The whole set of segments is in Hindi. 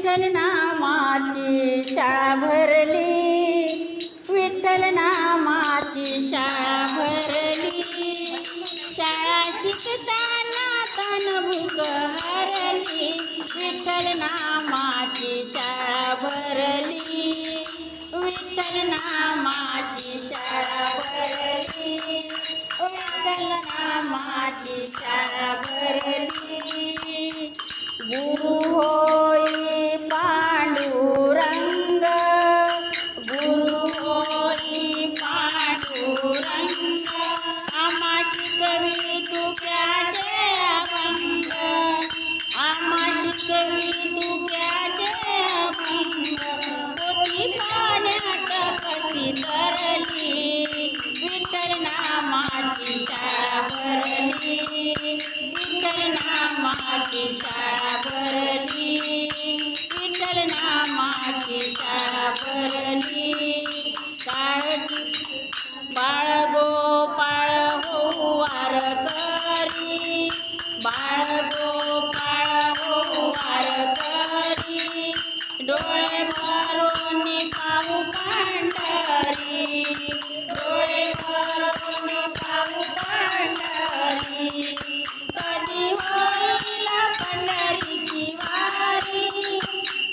विठ्ठल नामाची शाळा भरली. विठ्ठल नामाची शाळा भरली. शाळा शिकताना तन भूक हरली. विठ्ठल नामाची शाळा भरली. विठ्ठल नामाची शाळा भरली. विठ्ठल नामाची शाळा भरली. आमाची कवी तुक्याचे अभंग आमाची कवी तुक्याचे अभंग पोथी पाण्यात कशी तरली विठ्ठल नामाची शाळा भरली विठ्ठल नामाची शाळा भरली विठ्ठल नामाची शाळा भरली काळजी बाळ गोपाळ बाळ गोपाळ हो वारकरी डोळे भरून पाहू पांढरी। डोळे भरून पाहू पांढरी। कधी होईल पंढरीची वारी?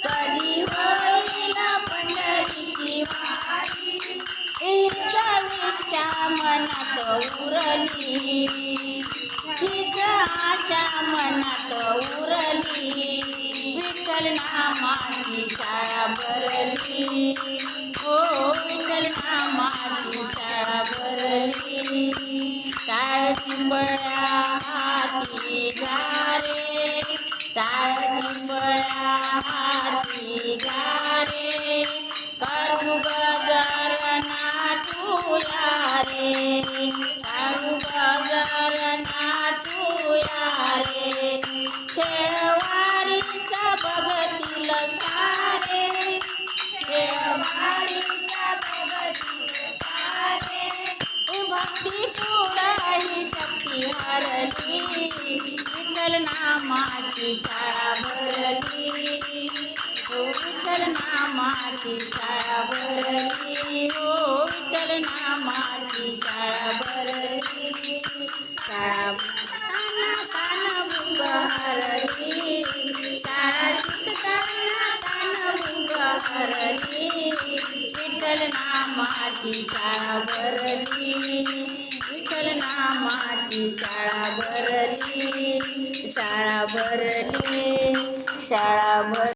कधी होईल पंढरीची वारी? हीच विच्या मनात उरली. हीच आशा मनात उरली विठ्ठल नामाची शाळा भरली हो विठ्ठल नामाची शाळा भरली टाळ चिंबळ्या हाती गारे टाळ नामाची शाळा भरली हो विठ्ठल नामाची शाळा भरली हो विठ्ठल नामाची शाळा भरली विठ्ठल नामाची शाळा भरली. विठ्ठल नामाची शाळा भरली. शाळा भरली. शाळा भर